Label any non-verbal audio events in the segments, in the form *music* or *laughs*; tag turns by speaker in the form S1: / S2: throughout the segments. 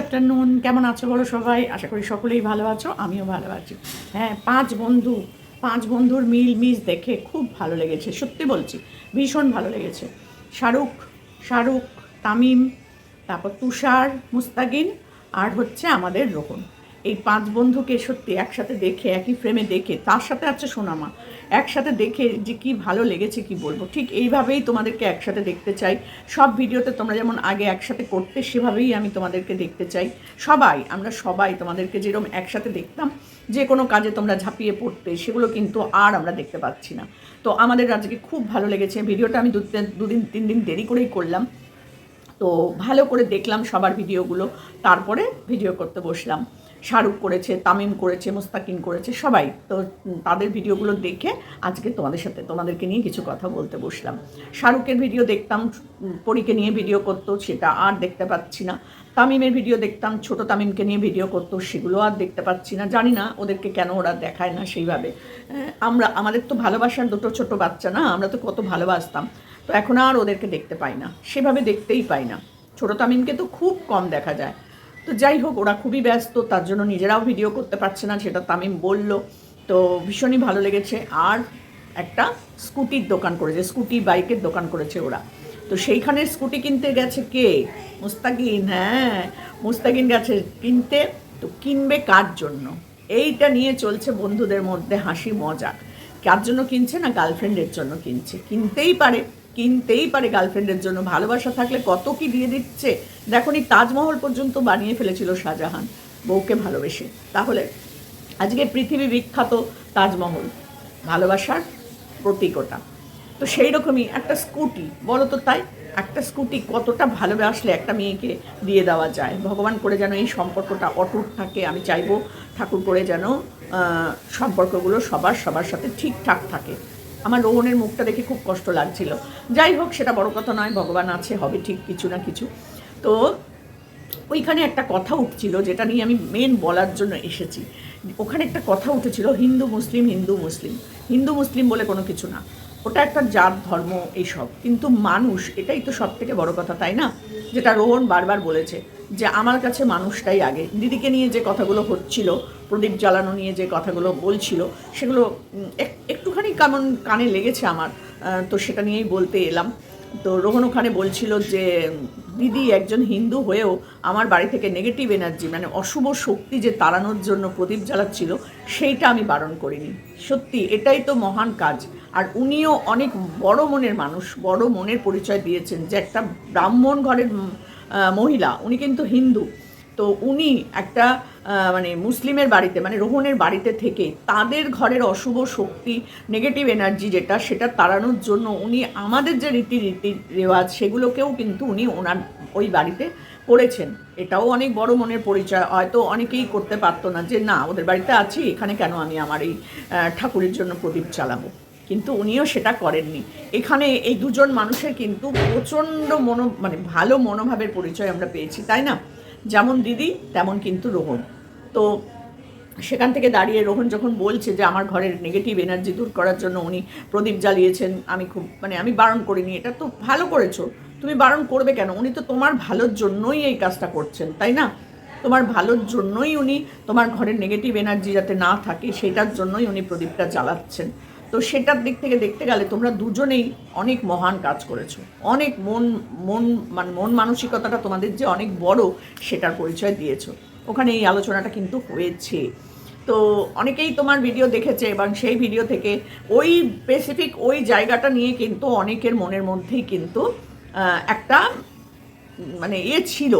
S1: Afternoon কেমন আছো বলো সবাই? আশা করি সকলেই ভালো আছো, আমিও ভালো আছি। হ্যাঁ পাঁচ বন্ধু, পাঁচ বন্ধুর মিল মিস দেখে খুব ভালো লেগেছে, সত্যি বলছি, ভীষণ ভালো লেগেছে। শাহরুখ শাহরুখ, তামিম, তারপর তুষার, মুস্তাকিন, আর হচ্ছে আমাদের রোহন। এই পাঁচ বন্ধুকে সত্যি একসাথে দেখে, একই ফ্রেমে দেখে, তার সাথে আছে সোনামা। একসাথে দেখে যে কি ভালো লেগেছে কি বলব। ঠিক এইভাবেই তোমাদেরকে একসাথে দেখতে চাই। সব ভিডিওতে তোমরা যেমন আগে একসাথে করতে, সেভাবেই আমি তোমাদেরকে দেখতে চাই। সবাই, আমরা সবাই তোমাদেরকে যেরকম একসাথে দেখতাম, যে কোনো কাজে তোমরা ঝাঁপিয়ে পড়তে, সেগুলো কিন্তু আর আমরা দেখতে পাচ্ছি না। তো আমাদের আজকে খুব ভালো লেগেছে। ভিডিওটা আমি দু- দুদিন, তিন দিন দেরি করেই করলাম। তো ভালো করে দেখলাম সবার ভিডিওগুলো। তারপরে ভিডিও করতে বসলাম। শাহরুখ করেছে, তামিম করেছে, মুস্তাকিন করেছে, সবাই। তো তাদের ভিডিওগুলো দেখে আজকে তোমাদের সাথে তোমাদেরকে নিয়ে কিছু কথা বলতে বসলাম। শাহরুখের ভিডিও দেখতাম, পরীকে নিয়ে ভিডিও করতো, সেটা আর দেখতে পাচ্ছি না। তামিমের ভিডিও দেখতাম, ছোট তামিমকে নিয়ে ভিডিও করতো, সেগুলো আর দেখতে পাচ্ছি না। জানি না ওদেরকে কেন ওরা দেখায় না সেইভাবে। আমরা, আমাদের তো ভালোবাসার দুটো ছোট বাচ্চা না, আমরা তো কত ভালোবাসতাম। তো এখন আর ওদেরকে দেখতে পাই না। সেভাবে দেখতেই পাই না। ছোট তামিমকে তো খুব কম দেখা যায়। তো যাই হোক, ওরা খুবই ব্যস্ত, তার জন্য নিজেরাও ভিডিও করতে পারছে না, সেটা তামিম বলল। তো ভীষণই ভালো লেগেছে। আর একটা স্কুটির দোকান করেছে, স্কুটি বাইকের দোকান করেছে ওরা। তো সেইখানে স্কুটি কিনতে গেছে কে? মুস্তাকিন হ্যাঁ। মুস্তাকিন গেছে কিনতে, তো কিনবে কার জন্য? এইটা নিয়ে চলছে বন্ধুদের মধ্যে হাসি মজা। কার জন্য কিনছে না গার্লফ্রেন্ডের জন্য কিনছে? কিনতেই পারে। কিনতেই পারে গার্লফ্রেন্ডের জন্য। ভালোবাসা থাকলে কত কি দিয়ে দিচ্ছে? দেখো নি তাজমহল পর্যন্ত বানিয়ে ফেলেছিল শাহজাহান। বউকে ভালোবেসে। তাহলে আজকে পৃথিবী বিখ্যাত তাজমহল। ভালোবাসার প্রতীক ওটা। তো সেই রকমই একটা স্কুটি। বলো তো তাই, একটা স্কুটি কতটা ভালোবাসলে একটা মেয়েকে দিয়ে দেওয়া যায়? ভগবান করে যেন এই সম্পর্কটা অটুট থাকে। আমি চাইব ঠাকুর করে যেন সম্পর্কগুলো সবার সবার সাথে ঠিকঠাক থাকে। আমার রোহনের মুখটা দেখে খুব কষ্ট লাগছিল। যাই হোক, সেটা বড় কথা নয়, ভগবান আছে, হবে ঠিক কিছু না কিছু। তো ওইখানে একটা কথা উঠছিল, যেটা নিয়ে আমি মেন বলার জন্য এসেছি। ওখানে একটা কথা উঠেছিল, হিন্দু, মুসলিম হিন্দু মুসলিম। হিন্দু, মুসলিম বলে কোনো কিছু না। ওটা একটা জাত, ধর্ম, এইসব। কিন্তু মানুষ, এটাই তো সব থেকে বড় কথা, তাই না? যেটা রোহন বারবার বলেছে যে, আমার কাছে মানুষটাই আগে। দিদিকে নিয়ে যে কথাগুলো হচ্ছিল, প্রদীপ জ্বালানো নিয়ে যে কথাগুলো বলছিল, সেগুলো এক- একটুখানি কেমন, কানে লেগেছে আমার। তো সেটা নিয়েই বলতে এলাম। তো রোহন ওখানে বলছিল যে দিদি একজন হিন্দু হয়েও আমার বাড়ি থেকে নেগেটিভ এনার্জি মানে অশুভ শক্তি যে তাড়ানোর জন্য প্রদীপ জ্বালাচ্ছিল, সেইটা আমি বারণ করিনি। সত্যি, এটাই তো মহান কাজ। আর উনিও অনেক বড় মনের মানুষ, বড় মনের পরিচয় দিয়েছেন যে একটা ব্রাহ্মণ ঘরের মহিলা, উনি কিন্তু হিন্দু। তো উনি একটা মানে মুসলিমের বাড়িতে মানে রোহনের বাড়িতে থেকে তাদের ঘরের অশুভ শক্তি নেগেটিভ এনার্জি যেটা, সেটা তাড়ানোর জন্য উনি আমাদের যে রীতি রীতি রেওয়াজ, সেগুলোকেও কিন্তু উনি ওনার ওই বাড়িতে করেছেন। এটাও অনেক বড় মনের পরিচয়। হয়তো অনেকেই করতে পারতো না যে, না, ওদের বাড়িতে আছি, এখানে কেন আমি আমার এই ঠাকুরের জন্য প্রদীপ চালাবো কিন্তু উনিও সেটা করেননি। এখানে এই দুজন মানুষের কিন্তু প্রচণ্ড মনো মানে ভালো মনোভাবের পরিচয় আমরা পেয়েছি, তাই না? যেমন দিদি, তেমন কিন্তু রোহন। তো সেখান থেকে দাঁড়িয়ে রোহন যখন বলছে যে আমার ঘরের নেগেটিভ এনার্জি দূর করার জন্য উনি প্রদীপ জ্বালিয়েছেন, আমি খুব মানে আমি বারণ করিনি, এটা তো ভালো করেছ, তুমি বারণ করবে কেন? উনি তো তোমার ভালোর জন্যই এই কাজটা করছেন, তাই না? তোমার ভালোর জন্যই উনি তোমার ঘরের নেগেটিভ এনার্জি যাতে না থাকে, সেটার জন্যই উনি প্রদীপটা জ্বালাচ্ছেন। তো সেটার দিক থেকে দেখতে গেলে তোমরা দুজনেই অনেক মহান কাজ করেছ। অনেক মন মন মানে মন মানসিকতাটা তোমাদের যে অনেক বড়, সেটার পরিচয় দিয়েছ। ওখানে এই আলোচনাটা কিন্তু হয়েছে। তো অনেকেই তোমার ভিডিও দেখেছে এবং সেই ভিডিও থেকে ওই স্পেসিফিক ওই জায়গাটা নিয়ে কিন্তু অনেকের মনের মধ্যেই কিন্তু একটা মানে ইয়ে ছিল।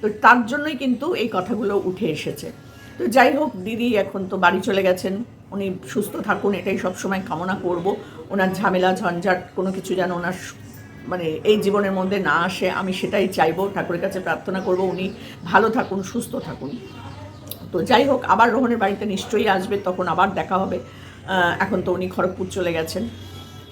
S1: তো তার জন্যই কিন্তু এই কথাগুলো উঠে এসেছে। তো যাই হোক, দিদি এখন তো বাড়ি চলে গেছেন। উনি সুস্থ থাকুন, এটাই সবসময় কামনা করব। ওনার ঝামেলা, ঝঞ্ঝাট, কোনো কিছু যেন ওনার মানে এই জীবনের মধ্যে না আসে, আমি সেটাই চাইব, ঠাকুরের কাছে প্রার্থনা করব, উনি ভালো থাকুন, সুস্থ থাকুন। তো যাই হোক, আবার রোহনের বাড়িতে নিশ্চয়ই আসবে, তখন আবার দেখা হবে। এখন তো উনি খড়গপুর চলে গেছেন।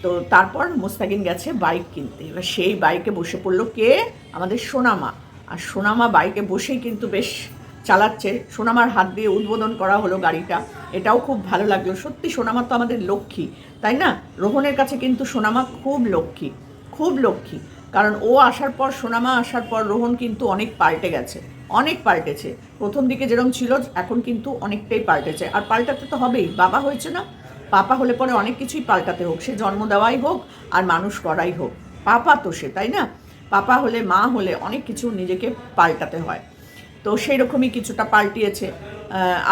S1: তো তারপর মোস্তাকিন গেছে বাইক কিনতে। এবার সেই বাইকে বসে পড়ল কে? আমাদের সোনামা। আর সোনামা বাইকে বসেই কিন্তু বেশ চালাচ্ছে। সোনামার হাত দিয়ে উদ্বোধন করা হলো গাড়িটা। এটাও খুব ভালো লাগল। সত্যি সোনামা তো আমাদের লক্ষ্মী, তাই না? রোহনের কাছে কিন্তু সোনামা খুব লক্ষ্মী। খুব লক্ষ্মী। কারণ ও আসার পর, সোনামা আসার পর রোহন কিন্তু অনেক পাল্টে গেছে। অনেক পাল্টেছে। প্রথম দিকে যেরকম ছিল, এখন কিন্তু অনেকটাই পাল্টেছে। আর পাল্টাতে তো হবেই। বাবা হয়েছে না। পাপা হলে পরে অনেক কিছুই পাল্টাতে হোক। সে জন্ম দেওয়াই হোক আর মানুষ করাই হোক। পাপা তো সে, তাই না? পাপা হলে, মা হলে অনেক কিছু নিজেকে পাল্টাতে হয়। তো সেই রকমই কিছুটা পাল্টিয়েছে।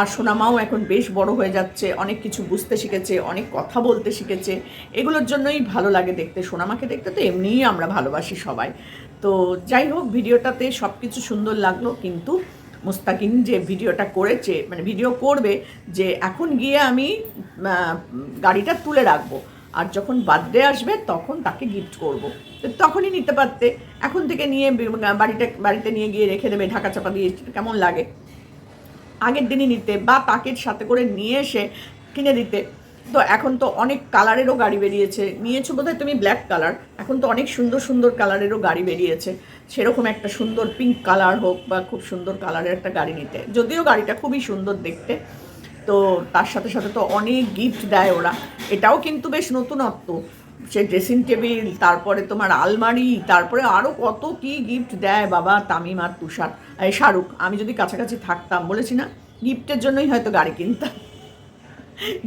S1: আর সোনামাও এখন বেশ বড় হয়ে যাচ্ছে, অনেক কিছু বুঝতে শিখেছে, অনেক কথা বলতে শিখেছে। এগুলোর জন্যই ভালো লাগে দেখতে। সোনামাকে দেখতে তো এমনিই আমরা ভালোবাসি সবাই। তো যাই হোক, ভিডিওটাতে সব কিছু সুন্দর লাগল, কিন্তু মুস্তাকিন যে ভিডিওটা করেছে মানে ভিডিও করবে, যে এখন গিয়ে আমি গাড়িটা তুলে রাখব। আর যখন বার্থডে আসবে, তখন তাকে গিফট করব। তো তখনই নিতে পারতে। এখন থেকে নিয়ে বাড়িটা বাড়িতে নিয়ে গিয়ে রেখে দেবে, ঢাকা চাপা দিয়ে, কেমন লাগে? আগের দিনই নিতে বা তাকে সাথে করে নিয়ে এসে কিনে দিতে। তো এখন তো অনেক কালারেরও গাড়ি বেরিয়েছে। নিয়েছো বোধহয় তুমি ব্ল্যাক কালার এখন তো অনেক সুন্দর সুন্দর কালারেরও গাড়ি বেরিয়েছে। সেরকম একটা সুন্দর পিঙ্ক কালার হোক বা খুব সুন্দর কালারের একটা গাড়ি নিতে। যদিও গাড়িটা খুবই সুন্দর দেখতে। তো তার সাথে সাথে তো অনেক গিফট দেয় ওরা। এটাও কিন্তু বেশ নতুনত্ব। সে ড্রেসিং টেবিল তারপরে তোমার আলমারি, তারপরে আরও কত কি গিফট দেয় বাবা তামিম আর তুষার। শাহরুখ, আমি যদি কাছাকাছি থাকতাম, বলেছি না গিফটের জন্যই হয়তো গাড়ি কিনতাম।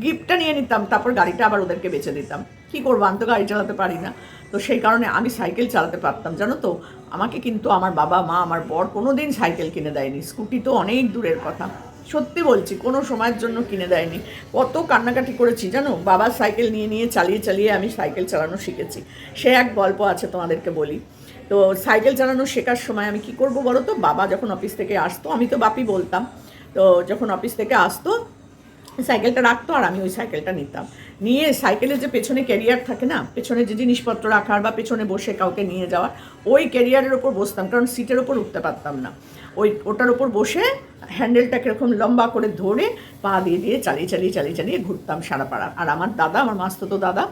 S1: গিফটটা নিয়ে নিতাম, তারপর গাড়িটা আবার ওদেরকে বেচে দিতাম। কি করব, আমি তো গাড়ি চালাতে পারি না। তো সেই কারণে আমি সাইকেল চালাতে পারতাম, জানো তো? আমাকে কিন্তু আমার বাবা, মা, আমার বর কোনো দিন সাইকেল কিনে দেয়নি। স্কুটি তো অনেক দূরের কথা। সত্যি বলছি, কোনো সময়ের জন্য কিনে দেয়নি। কত কান্নাকাটি করেছি, জানো? বাবার সাইকেল নিয়ে নিয়ে চালিয়ে চালিয়ে আমি সাইকেল চালানো শিখেছি। সে এক গল্প আছে তোমাদেরকে বলি। তো সাইকেল চালানো শেখার সময় আমি কি করব বলো তো? বাবা যখন অফিস থেকে আসতো, আমি তো বাপি বলতাম, তো যখন অফিস থেকে আসতো, সাইকেলটা রাখতো আর আমি ওই সাইকেলটা নিতাম। নিয়ে সাইকেলের যে পেছনে ক্যারিয়ার থাকে না, পেছনে যে জিনিসপত্র রাখার বা পেছনে বসে কাউকে নিয়ে যাওয়ার, ওই ক্যারিয়ারের ওপর বসতাম, কারণ সিটের ওপর উঠতে পারতাম না। ওই ওটার ওপর বসে হ্যান্ডেলটাকে এরকম লম্বা করে ধরে পা দিয়ে দিয়ে চালিয়ে চালিয়ে চালিয়ে চালিয়ে ঘুরতাম সারা পাড়া আর আমার দাদা, আমার মাস্ততো দাদা,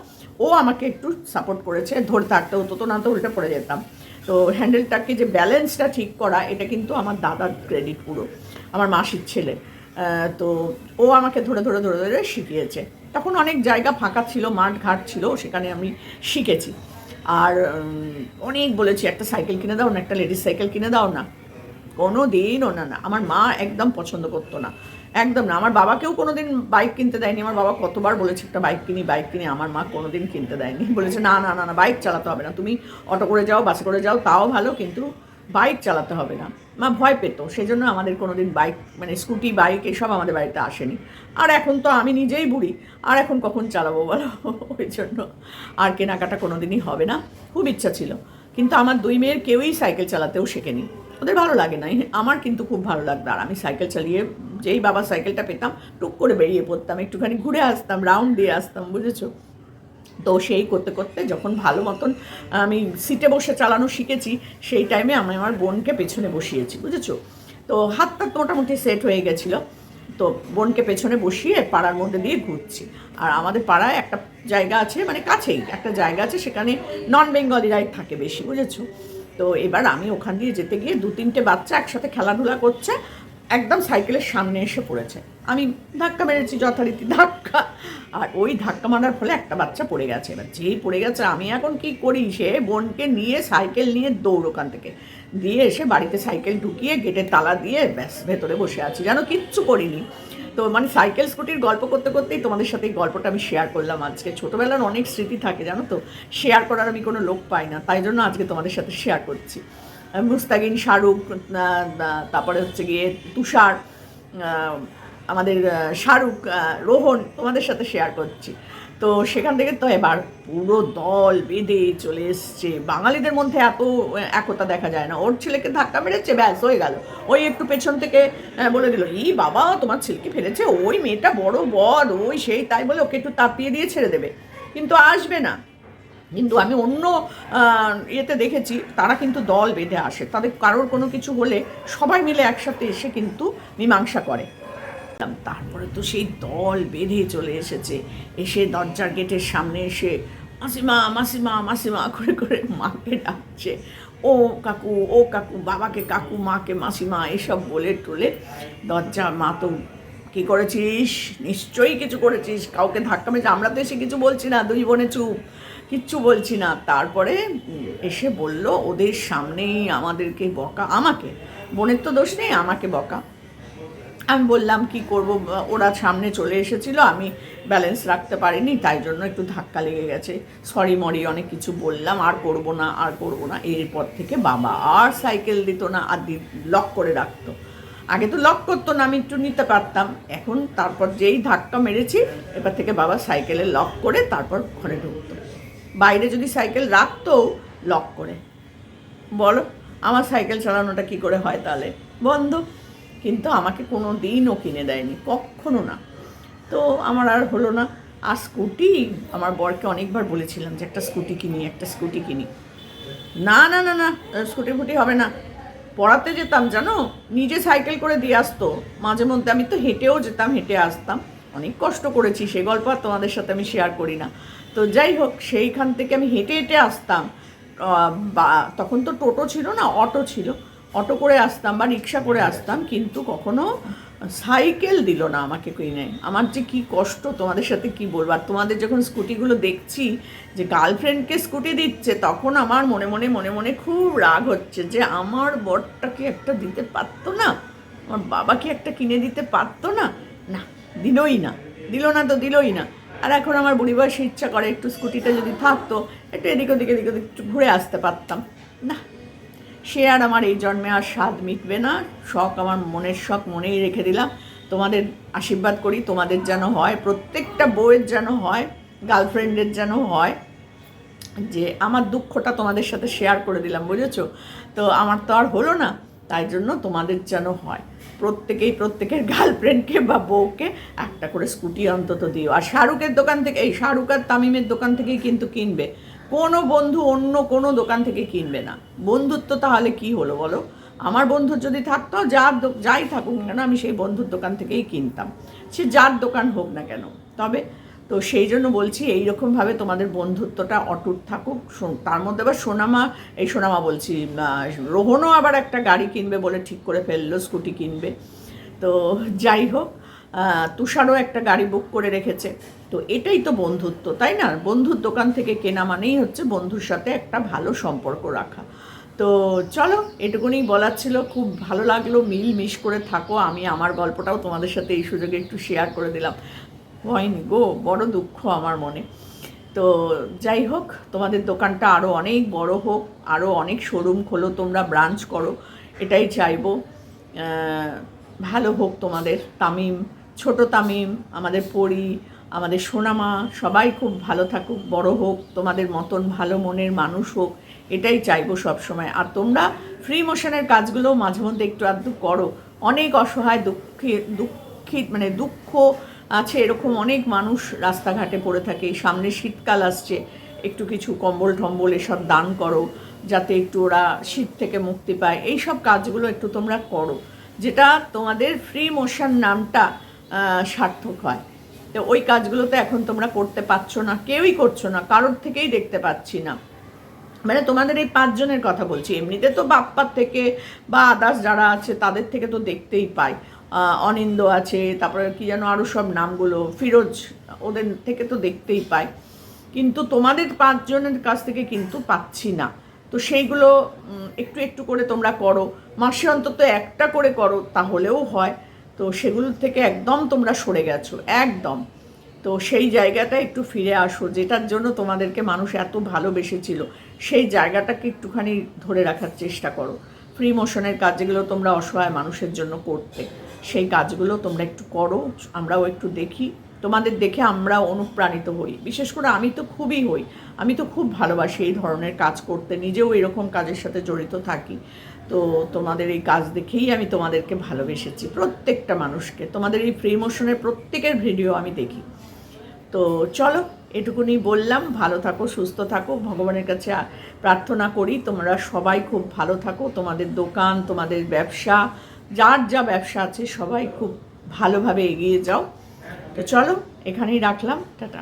S1: ও আমাকে একটু সাপোর্ট করেছে, ধরে থাকতে হতো তো না তো উল্টে পড়ে যেতাম। তো হ্যান্ডেলটাকে যে ব্যালেন্সটা ঠিক করা, এটা কিন্তু আমার দাদার ক্রেডিট পুরো, আমার মাসির ছেলে। তো ও আমাকে ধরে ধরে ধরে ধরে শিখিয়েছে। তখন অনেক জায়গা ফাঁকা ছিল মাঠ ঘাট ছিল, সেখানে আমি শিখেছি। আর অনেক বলেছি, একটা সাইকেল কিনে দাও না, একটা লেডিস সাইকেল কিনে দাও না। কোনো দিনও না না। আমার মা একদম পছন্দ করতো না। একদম না। আমার বাবাকেও কোনো দিন বাইক কিনতে দেয়নি। আমার বাবা কতবার বলেছে, একটা বাইক কিনি বাইক কিনি। আমার মা কোনো দিন কিনতে দেয়নি। *laughs* বলেছে, না না না না বাইক চালাতে হবে না। তুমি অটো করে যাও বাসে করে যাও, তাও ভালো, কিন্তু বাইক চালাতে হবে না। মা ভয় পেত। সেই জন্য আমাদের কোনো দিন বাইক মানে স্কুটি বাইক এসব আমাদের বাড়িতে আসেনি। আর এখন তো আমি নিজেই বুড়ি। আর এখন কখন চালাবো বলো? *laughs* ওই জন্য আর কেনাকাটা কোনো দিনই হবে না। খুব ইচ্ছা ছিল। কিন্তু আমার দুই মেয়ের কেউই সাইকেল চালাতেও শেখেনি। ওদের ভালো লাগে না। আমার কিন্তু খুব ভালো লাগতো আর আমি সাইকেল চালিয়ে যেই বাবা সাইকেলটা পেতাম, টুক করে বেরিয়ে পড়তাম, একটুখানি ঘুরে আসতাম রাউন্ড দিয়ে আসতাম, বুঝেছ? তো সেই করতে করতে যখন ভালো মতন আমি সিটে বসে চালানো শিখেছি, সেই টাইমে আমি আমার বোনকে পেছনে বসিয়েছি, বুঝেছ? তো হাতটা মোটামুটি সেট হয়ে গেছিল। তো বোনকে পেছনে বসিয়ে পাড়ার মধ্যে দিয়ে ঘুরছি। আর আমাদের পাড়ায় একটা জায়গা আছে মানে কাছেই, একটা জায়গা আছে, সেখানে নন বেঙ্গলিরাই থাকে বেশি, বুঝেছ? তো এবার আমি ওখান দিয়ে যেতে গিয়ে দু তিনটে বাচ্চা একসাথে খেলাধুলা করছে, একদম সাইকেলের সামনে এসে পড়েছে। আমি ধাক্কা মেরেছি, যথারীতি ধাক্কা। আর ওই ধাক্কা মারার ফলে একটা বাচ্চা পড়ে গেছে। এবার যেই পড়ে গেছে, আমি এখন কি করি? সে বোনকে নিয়ে সাইকেল নিয়ে দৌড় ওখান থেকে। দিয়ে এসে বাড়িতে সাইকেল ঢুকিয়ে গেটের তালা দিয়ে ব্যাস ভেতরে বসে আছি। যেন কিচ্ছু করিনি। তো মানে সাইকেল, স্কুটির গল্প করতে করতেই তোমাদের সাথে এই গল্পটা আমি শেয়ার করলাম আজকে। ছোটোবেলার অনেক স্মৃতি থাকে, জানো তো? শেয়ার করার আমি কোনো লোক পাই না, তাই জন্য আজকে তোমাদের সাথে শেয়ার করছি। মুস্তাগিন শাহরুখ তারপরে হচ্ছে গিয়ে তুষার আমাদের শাহরুখ রোহন তোমাদের সাথে শেয়ার করছি। তো সেখান থেকে তো এবার পুরো দল বেঁধে চলে এসছে। বাঙালিদের মধ্যে এত একতা দেখা যায় না। ওর ছেলেকে ধাক্কা মেরেছে, ব্যাস, হয়ে গেল। ওই একটু পেছন থেকে বলে দিল, ই বাবা, তোমার ছেলেকে ফেলেছে? ওই মেয়েটা বড় বদ ওই সেই তাই বলে ওকে একটু তাপিয়ে দিয়ে ছেড়ে দেবে। কিন্তু আসবে না। কিন্তু আমি অন্য ইয়েতে দেখেছি, তারা কিন্তু দল বেঁধে আসে। তাদের কারোর কোনো কিছু হলে সবাই মিলে একসাথে এসে কিন্তু মীমাংসা করে। তারপরে তো সেই দল বেঁধে চলে এসেছে। এসে দরজার গেটের সামনে এসে মাসিমা মাসিমা মাসিমা করে করে মাকে ডাকছে। ও কাকু ও কাকু, বাবাকে কাকু, মাকে মাসিমা, এসব বলে টোলে দরজা, মা তো কী করেছিস? নিশ্চয়ই কিছু করেছিস। কাউকে ধাক্কা মেরেছে আমরা তো এসে কিছু বলছি না, দুই বোনে চুপ। কিচ্ছু বলছি না। তারপরে এসে বলল, ওদের সামনেই আমাদেরকে বকা আমাকে। বোনের তো দোষ নেই, আমাকে বকা। আমি বললাম, কি করব? ওরা সামনে চলে এসেছিল, আমি ব্যালেন্স রাখতে পারিনি, তাই জন্য একটু ধাক্কা লেগে গেছে। সরি মরি, অনেক কিছু বললাম, আর করব না, আর করব না। এরপর থেকে বাবা আর সাইকেল দিত না, আর লক করে রাখতো। আগে তো লক করতো না, আমি একটু নিতে পারতাম। এখন তারপর যেই ধাক্কা মেরেছি, এবার থেকে বাবা সাইকেলে লক করে তারপর ঘরে ঢুকতো। বাইরে যদি সাইকেল রাখতো লক করে। বলো, আমার সাইকেল চালানোটা কি করে হয় তাহলে? বন্ধ। কিন্তু আমাকে কোনো দিনও কিনে দেয়নি, কখনো না। তো আমার আর হলো না। আর স্কুটি, আমার বরকে অনেকবার বলেছিলাম যে একটা স্কুটি কিনি, একটা স্কুটি কিনি। না না না না, স্কুটি ফুটি হবে না। পড়াতে যেতাম, জানো? নিজে সাইকেল করে দিয়ে আসতো। মাঝে মধ্যে আমি তো হেঁটেও যেতাম, হেঁটে আসতাম। অনেক কষ্ট করেছি, সে গল্প আর তোমাদের সাথে আমি শেয়ার করি না। তো যাই হোক, সেইখান থেকে আমি হেঁটে হেঁটে আসতাম। বা, তখন তো টোটো ছিল না, অটো ছিল। অটো করে আসতাম বা রিক্সা করে আসতাম কিন্তু কখনো সাইকেল দিল না আমাকে কিনে। আমার যে কি কষ্ট তোমাদের সাথে কি বলব? আর তোমাদের যখন স্কুটিগুলো দেখছি যে গার্লফ্রেন্ডকে স্কুটি দিচ্ছে তখন আমার মনে মনে মনে মনে খুব রাগ হচ্ছে যে আমার বরটাকে একটা দিতে পারতো না? আমার বাবাকে একটা কিনে দিতে পারতো না? না দিলই না। দিল না তো দিলই না। আর এখন আমার বুড়ি বয়সে ইচ্ছা করে একটু স্কুটিটা যদি থাকতো একটু এদিক ওদিক এদিক ওদিক একটু ঘুরে আসতে পারতাম। না সে আর আমার এই জন্মে আর স্বাদ মিটবে না। শখ আমার মনের শখ মনেই রেখে দিলাম। তোমাদের আশীর্বাদ করি, তোমাদের যেন হয়, প্রত্যেকটা বউয়ের যেন হয়, গার্লফ্রেন্ডের যেন হয়, যে আমার দুঃখটা তোমাদের সাথে শেয়ার করে দিলাম, বুঝেছ? তো আমার তো আর হলো না, তাই জন্য তোমাদের যেন হয়। প্রত্যেকেই প্রত্যেকের গার্লফ্রেন্ডকে বা বউকে একটা করে স্কুটি অন্তত দিও। আর শাহরুখের দোকান থেকে এই শাহরুখ আর তামিমের দোকান থেকেই কিন্তু কিনবে। কোনো বন্ধু অন্য কোনো দোকান থেকে কিনবে না। বন্ধুত্ব তাহলে কি হলো বলো? আমার বন্ধু যদি থাকতো, যার যাই থাকুক না কেন, আমি সেই বন্ধুর দোকান থেকেই কিনতাম। সে যার দোকান হোক না কেন। তবে, তো সেই জন্য বলছি এই এইরকমভাবে তোমাদের বন্ধুত্বটা অটুট থাকুক। তার মধ্যে আবার সোনামা, এই সোনামা বলছি রোহনও আবার একটা গাড়ি কিনবে বলে ঠিক করে ফেলল, স্কুটি কিনবে। তো যাই হোক তুষারও একটা গাড়ি বুক করে রেখেছে। তো এটাই তো বন্ধুত্ব, তাই না? বন্ধুর দোকান থেকে কেনা মানেই হচ্ছে বন্ধুর সাথে একটা ভালো সম্পর্ক রাখা। তো চলো, এটুকুনি বলার ছিল। খুব ভালো লাগল মিল মিশ করে থাকো। আমি আমার গল্পটাও তোমাদের সাথে এই সুযোগে একটু শেয়ার করে দিলাম। হয়নি গো, বড় দুঃখ আমার মনে। তো যাই হোক, তোমাদের দোকানটা আরও অনেক বড় হোক আরও অনেক শোরুম খোলো, তোমরা ব্রাঞ্চ করো, এটাই চাইব। ভালো হোক তোমাদের, তামিম। ছোট তামিম, আমাদের পরি, আমাদের সোনামা, সবাই খুব ভালো থাকুক, বড় হোক, তোমাদের মতন ভালো মনের মানুষ হোক, এটাই চাইব সবসময়। আর তোমরা ফ্রি মোশনের কাজগুলো মাঝে মধ্যে একটু আধটু করো। অনেক অসহায়, দুঃখী দুঃখিত মানে দুঃখ আছে এরকম অনেক মানুষ রাস্তাঘাটে পড়ে থাকে। সামনে শীতকাল আসছে, একটু কিছু কম্বল টম্বল এসব দান করো, যাতে একটু ওরা শীত থেকে মুক্তি পায়। এই সব কাজগুলো একটু তোমরা করো। যেটা তোমাদের ফ্রি মোশন নামটা সার্থক হয়। তো ওই কাজগুলো তো এখন তোমরা করতে পারছ না, কেউই করছ না, কারোর থেকেই দেখতে পাচ্ছি না। মানে তোমাদের এই পাঁচজনের কথা বলছি, এমনিতে তো বাপ্পার থেকে বা আদার্স যারা আছে, তাদের থেকে তো দেখতেই পাই। অনিন্দ আছে, তারপরে কি যেন আরও সব নামগুলো, ফিরোজ, ওদের থেকে তো দেখতেই পাই। কিন্তু তোমাদের পাঁচজনের কাছ থেকে কিন্তু পাচ্ছি না। তো সেইগুলো একটু একটু করে তোমরা করো। মাসে অন্তত একটা করে করো, তাহলেও হয়। তো সেগুলোর থেকে একদম তোমরা সরে গেছো, একদম। তো সেই জায়গাটা একটু ফিরে আসো, যেটার জন্য তোমাদেরকে মানুষ এত ভালোবেসেছিল, সেই জায়গাটাকে একটুখানি ধরে রাখার চেষ্টা করো। ফ্রি মোশনের কাজ যেগুলো তোমরা অসহায় মানুষের জন্য করতে, সেই কাজগুলো তোমরা একটু করো, আমরাও একটু দেখি। তোমাদের দেখে আমরা অনুপ্রাণিত হই। বিশেষ করে আমি তো খুবই হই। আমি তো খুব ভালোবাসি এই ধরনের কাজ করতে। নিজেও এরকম কাজের সাথে জড়িত থাকি। তো তোমাদের এই কাজ দেখেই আমি তোমাদেরকে ভালোবেসেছি, প্রত্যেকটা মানুষকে। তোমাদের এই ফ্রি মোশনের প্রত্যেকের ভিডিও আমি দেখি। তো চলো, এটুকুনি বললাম। ভালো থাকো, সুস্থ থাকো। ভগবানের কাছে প্রার্থনা করি, তোমরা সবাই খুব ভালো থাকো। তোমাদের দোকান, তোমাদের ব্যবসা, যার যা ব্যবসা আছে সবাই খুব ভালোভাবে এগিয়ে যাও। তো চলো এখানেই রাখলাম টাটা।